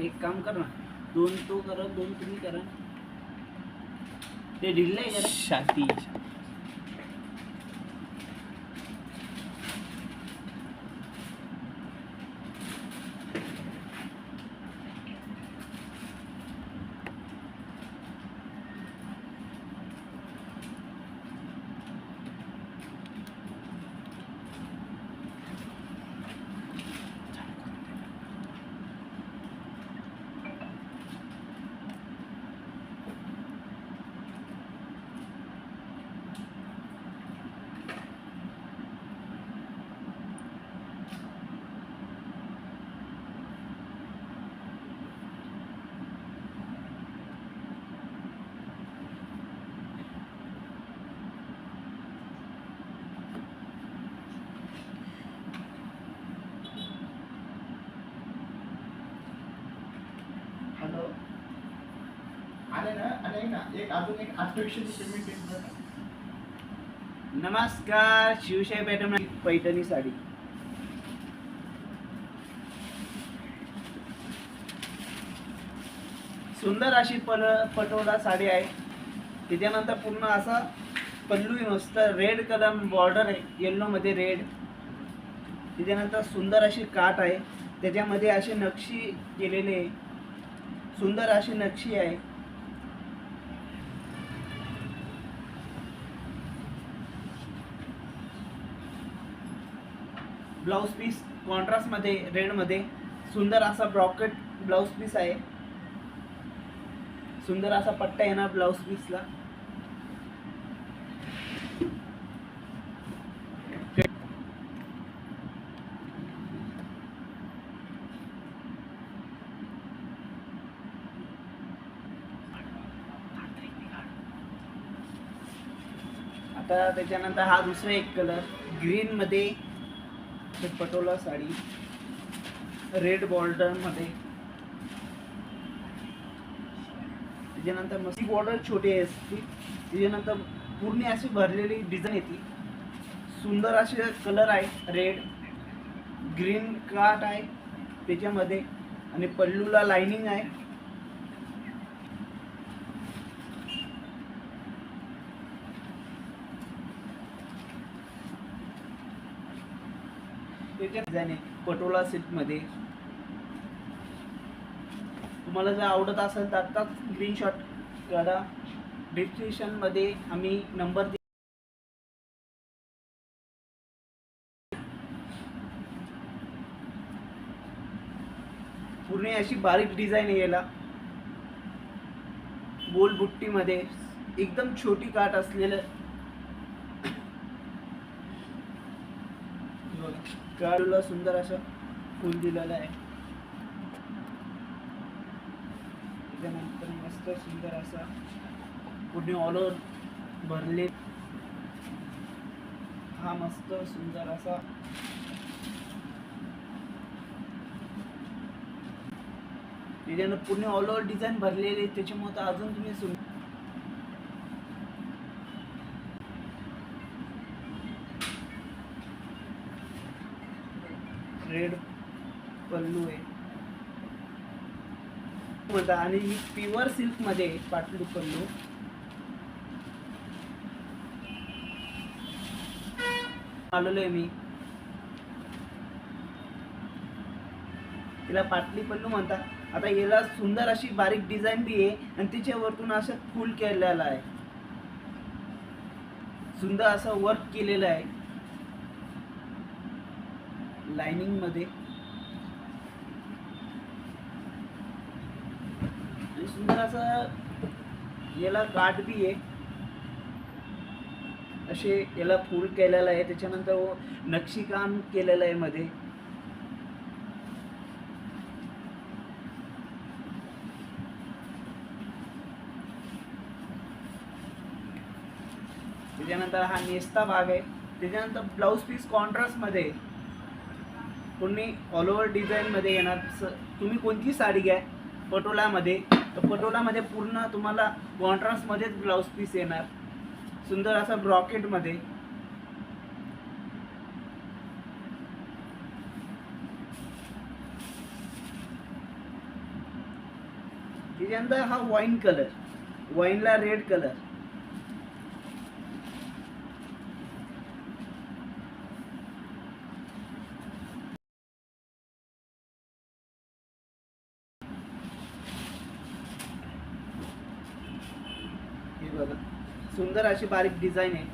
एक काम कर ना. दोन तो करा दोन तुम्ही करा. ते ढिल्ल आहे जरा शांती हॅलो आले ना आणि ऐक ना एक अजून एक पेमेंट नमस्कार शिवशाही पॅटर्न पैठणी साडी. सुंदर अशी पल पटोला साडी आहे. त्याच्यानंतर पूर्ण असा पल्लू मस्त रेड कलर बॉर्डर आहे येल्लोमध्ये रेड त्याच्यानंतर सुंदर अशी काठ आहे. त्याच्यामध्ये अशी नक्षी केलेली आहे. सुंदर अशी नक्षी आहे. ब्लाऊज पीस कॉन्ट्रास्टमध्ये रेडमध्ये सुंदर असा ब्रॉकेट ब्लाऊज पीस आहे. सुंदर असा पट्टा येणार ब्लाऊज पीसला. आता त्याच्यानंतर हा दुसरा एक कलर ग्रीनमध्ये हे पटोला साडी रेड बॉर्डरमध्ये त्याच्यानंतर मस्ती बॉर्डर छोटी आहे असते. त्याच्यानंतर पूर्ण अशी भरलेली डिझाईन येते. सुंदर असे कलर आहे रेड ग्रीन काट आहे त्याच्यामध्ये. आणि पल्लूला लाइनिंग आहे. त्याच्यात जाणे पटोला सिल्कमध्ये. तुम्हाला जर आवडत असेल तर आत्ताच स्क्रीनशॉट करा. डिस्क्रिप्शनमध्ये आम्ही नंबर पूर्ण अशी बारीक डिझाईन आहे याला. गोल बुट्टीमध्ये. एकदम छोटी काठ असलेलं काळूला सुंदर असं फुल दिलेलं आहे. त्याच्यानंतर मस्त सुंदर असा पूर्ण ऑल ओव्हर भरले. हा मस्त सुंदर असा त्याच्यानं पूर्ण ऑल ओव्हर डिझाईन भरलेली त्याच्यामुळे अजून तुम्ही सुंदर रेड पल्लू आहे म्हणता आणि ही प्युअर सिल्कमध्ये आहे, पाटलू पल्लू आलेलो आहे मी. तिला पाटली पल्लू म्हणतात. आता याला सुंदर अशी बारीक डिझाईन बी आहे आणि तिच्यावरतून असं फुल केलेलं आहे. सुंदर असं वर्क केलेलं आहे. लाइनिंगमध्ये आणि सुंदर असं याला गाठ बी आहे. असे याला फूल केलेलं आहे. त्याच्यानंतर नक्षीकाम केलेलं आहे मध्ये. त्याच्यानंतर हा नेस्ता भाग आहे. त्याच्यानंतर ब्लाऊज पीस कॉन्ट्रास्टमध्ये आहे. पूर्ण ऑल ओव्हर डिझाईनमध्ये येणार. स- तुम्ही कोणती साडी घ्या? पटोलामध्ये तर पटोलामध्ये पूर्ण तुम्हाला कॉन्ट्रास्टमध्येच ब्लाऊज पीस येणार. सुंदर असा ब्रॉकेटमध्ये. त्याच्यानंतर हा वाईन कलर वाईनला रेड कलर हे बघा सुंदर अशी बारीक डिझाईन आहे.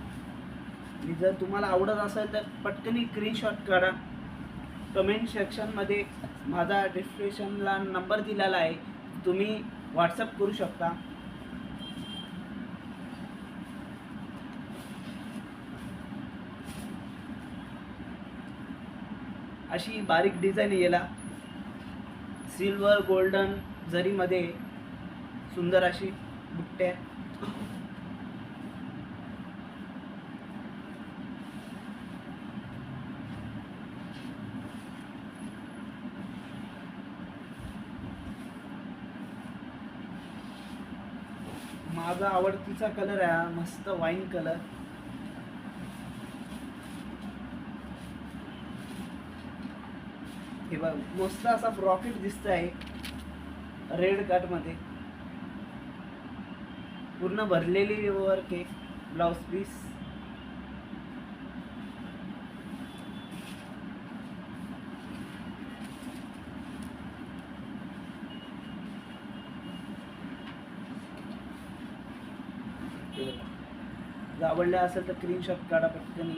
आणि जर तुम्हाला आवडत असेल तर पटकन स्क्रीनशॉट काढा. कमेंट सेक्शनमध्ये माझा डिस्क्रिप्शनला नंबर दिलेला आहे. तुम्ही व्हॉट्सअप करू शकता. अशी बारीक डिझाईन याला. सिल्वर गोल्डन जरीमध्ये सुंदर अशी बुट्ट्या. माझा आवडतीचा कलर आहे हा मस्त वाईन कलर हे बघ मस्त असा प्रॉफिट दिसत आहे रेड कटमध्ये. पूर्ण भरलेली वर्क आहे ब्लाउज पीस हे बघा. जर आवडल्या असेल तर स्क्रीनशॉट काढा पटकन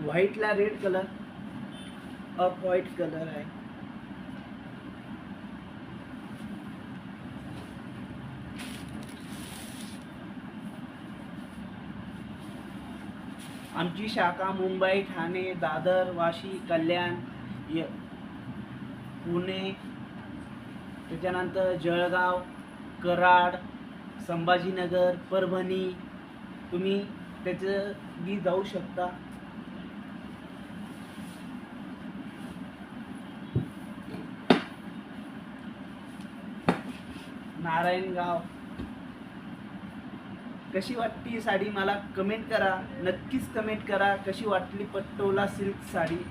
व्हाईटला red colour up white colour आहे. आमची शाखा मुंबई ठाणे दादर वाशी कल्याण य पुणे त्याच्यानंतर जळगाव कराड संभाजीनगर परभणी तुम्ही त्याचं बी जाऊ शकता. नारायणगाव. कशी वाटली साडी? मला कमेंट करा. नक्कीच कमेंट करा. कशी वाटली पट्टोला सिल्क साडी?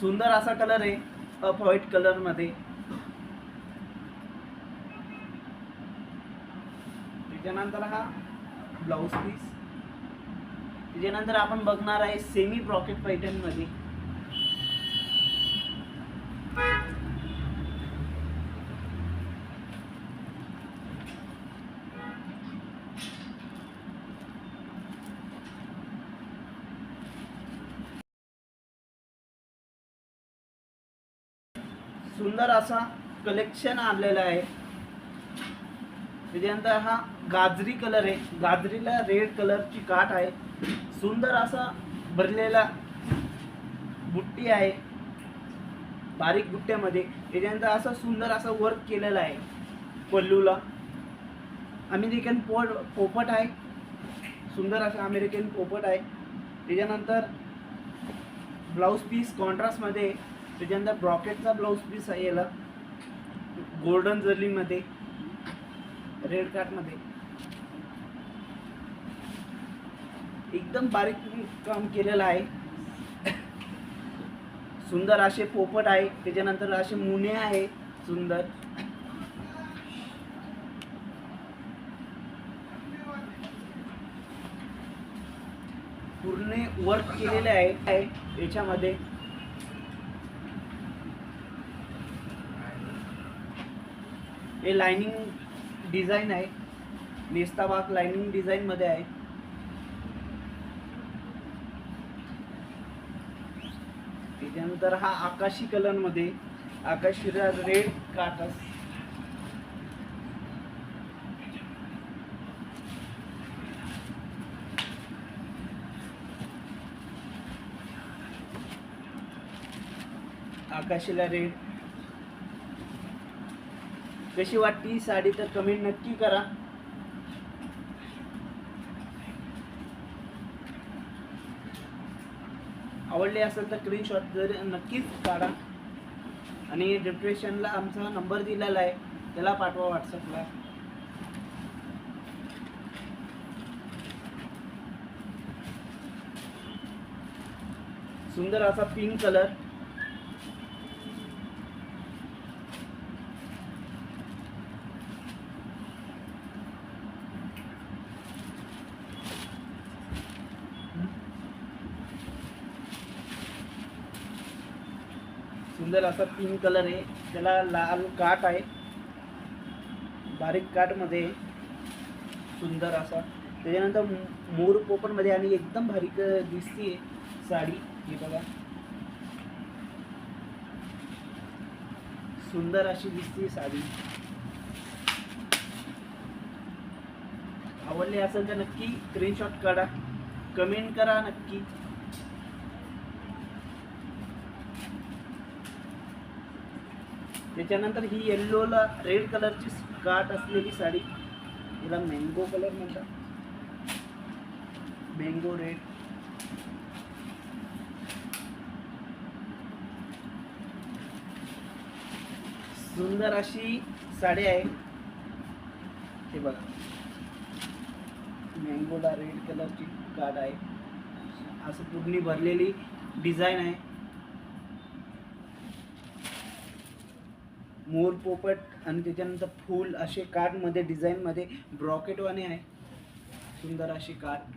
सुंदर असा कलर आहे अप व्हाईट कलरमध्ये त्याच्यानंतर हा ब्लाऊज पीस त्याच्यानंतर आपण बघणार आहे सेमी ब्रॉकेट पैठणमध्ये सुंदर असा कलेक्शन आणलेला आहे. त्याच्यानंतर हा गाजरी कलर आहे. गाजरीला रेड कलरची काठ आहे. सुंदर असा भरलेला बुट्टी आहे. बारीक बुट्ट्यामध्ये. त्याच्यानंतर असं सुंदर असं वर्क केलेलं आहे पल्लूला अमेरिकन पोट पोपट आहे. सुंदर असं अमेरिकन पोपट आहे. त्याच्यानंतर ब्लाऊज पीस कॉन्ट्रास्टमध्ये त्याच्यानंतर ब्रॉकेटचा ब्लाऊज पीस आहे याला. गोल्डन जर्लीमध्ये रेड कार्टमध्ये एकदम बारीक काम केलेलं आहे. सुंदर असे पोपट आहे. त्याच्यानंतर असे मुने आहे. सुंदर. पूर्ण वर्क केलेले आहे आहे. याच्यामध्ये. हे लाइनिंग डिझाईन आहे. नेस्ताबाग लायनिंग लाइनिंग डिझाईन मध्ये आहे. त्याच्यानंतर हा आकाशी कलरमध्ये आकाशी रेड काटस. आकाशीला रेड कशी वाटली साडी तर कमेंट नक्की करा. आवडले असेल तर स्क्रीनशॉट जर नक्कीच काढा. आणि डिप्रेशनला आमचा नंबर दिलेला आहे त्याला पाठवा व्हॉट्सअपला सुंदर असा पिंक कलर सुंदर असा पिंक कलर आहे. त्याला लाल काट आहे. बारीक काटमध्ये सुंदर असा. त्याच्यानंतर मोर पोपटमध्ये आणि एकदम बारीक दिसते साडी. ही बघा. सुंदर अशी दिसते साडी. आवडली असेल तर नक्की स्क्रीनशॉट काढा. कमेंट करा नक्की. त्याच्यानंतर ही येल्लोला रेड कलरची काट असलेली साडी हिला मँगो कलर म्हणतात. मँगो रेड सुंदर अशी साडी आहे. हे बघा. मँगोला रेड कलरची काट आहे. असं पूर्ण भरलेली डिझाईन आहे. मोर पोपट आणि त्याच्यानंतर फूल असे कार्डमध्ये डिझाईनमध्ये ब्रॉकेटवाने आहे. सुंदर अशी कार्ड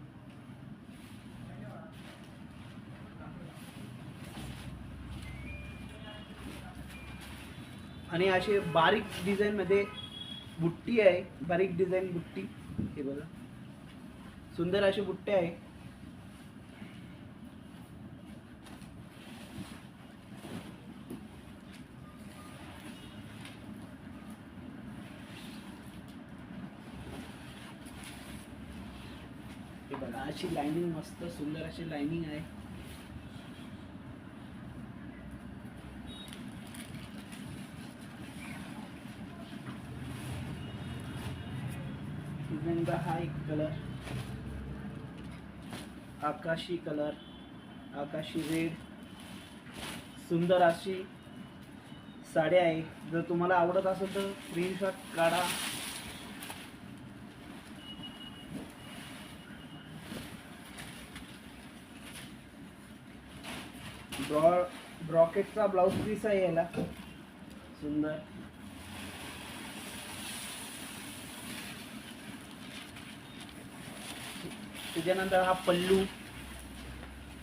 आणि असे बारीक डिझाईनमध्ये बुट्टी आहे. बारीक डिझाईन बुट्टी. हे बघा. सुंदर अशी बुट्टे आहे. बघा अशी लायनिंग मस्त सुंदर अशी लायनिंग आहे. हा एक कलर आकाशी कलर आकाशी रेड सुंदर अशी साडी आहे. जर तुम्हाला आवडत असेल तर स्क्रीनशॉट काढा. ब्रॉ ब्रॉकेटचा ब्लाऊज पीस आहे याला. सुंदर. त्याच्यानंतर हा पल्लू.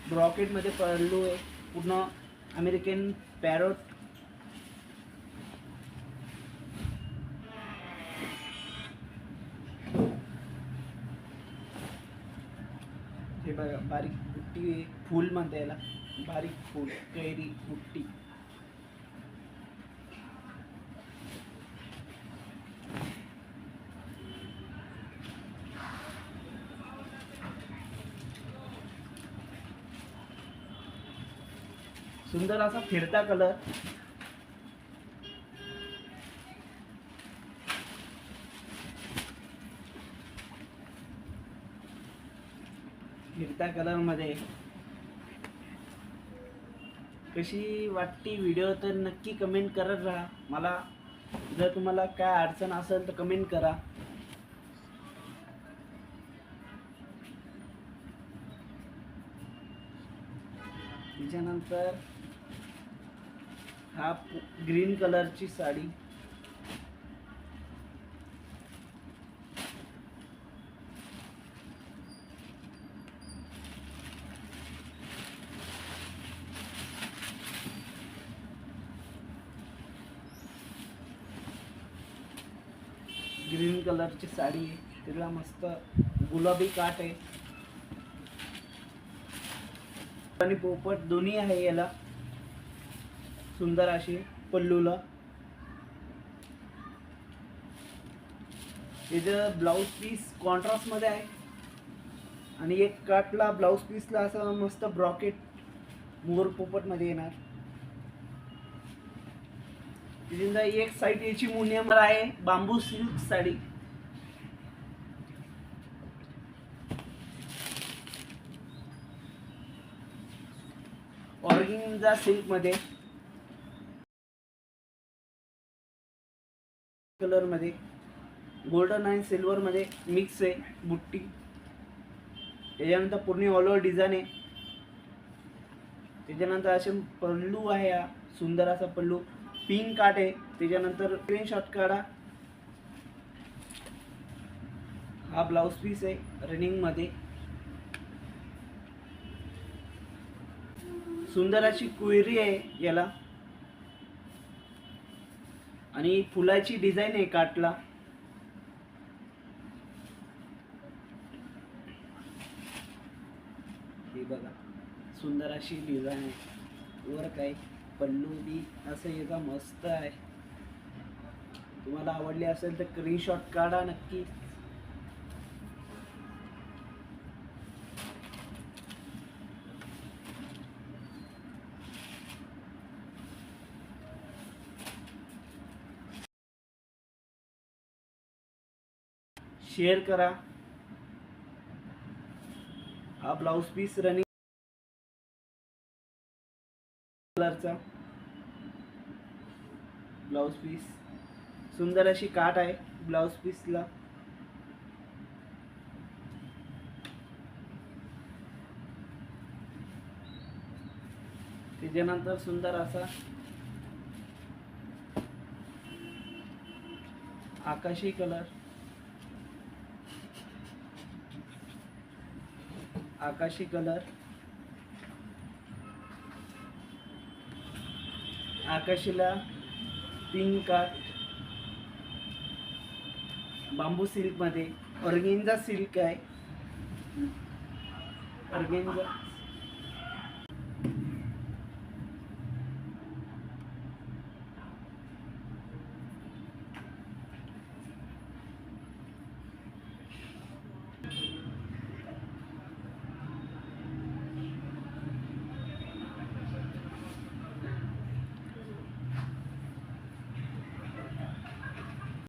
ब्रॉकेटमध्ये पल्लू आहे. पूर्ण अमेरिकन पॅरोट. हे बघा बारीक बुट्टी आहे. म्हणता याला. बारीक फूल कैरी बुट्टी. सुंदर असा फिरता कलर फिरता कलरमध्ये कशी वाटती व्हिडिओ तर नक्की कमेंट करत राहा. मला जर तुम्हाला काय अडचण असेल तर कमेंट करा. त्याच्यानंतर हा ग्रीन कलरची साडी. ग्रीन कलरची साडी आहे. तिला मस्त गुलाबी काट आहे. आणि पोपट दोन्ही आहे याला. सुंदर अशी पल्लूला. याचं ब्लाऊज पीस कॉन्ट्रास्टमध्ये आहे. आणि एक काटला ब्लाऊज पीसला असं मस्त ब्रॉकेट मोर पोपटमध्ये येणार. त्याच्यानंतर एक साईड याची मुनियमर आहे बांबू सिल्क साडी. ऑर्गिंजा सिल्कमध्ये कलरमध्ये गोल्डन आणि सिल्वर मध्ये मिक्स आहे बुट्टी. त्याच्यानंतर पूर्ण ऑल ओव्हर डिझाईन आहे. त्याच्यानंतर असे पल्लू आहे हा सुंदर असा पल्लू. पिंक काट आहे त्याच्यानंतर स्क्रीनशॉट काढा. हा ब्लाऊज पीस आहे रनिंगमध्ये सुंदर अशी क्वेरी आहे याला. आणि फुलाची डिझाईन आहे काटला हे बघा सुंदर अशी डिझाईन आहे. वर काय? पल्लू बी, असं याचा मस्त आहे. तुम्हाला आवडली असेल तर स्क्रीनशॉट काढा नक्की. शेअर करा. हा ब्लाऊज पीस रनिंग कलरचा ब्लाऊज पीस. सुंदर अशी काट आहे ब्लाऊज पीसला. त्याच्यानंतर सुंदर असा आकाशी कलर. आकाशी कलर. आकाशीला पिंक काट बांबू सिल्कमध्ये ऑर्गेंजा सिल्क आहे. ऑर्गेंजा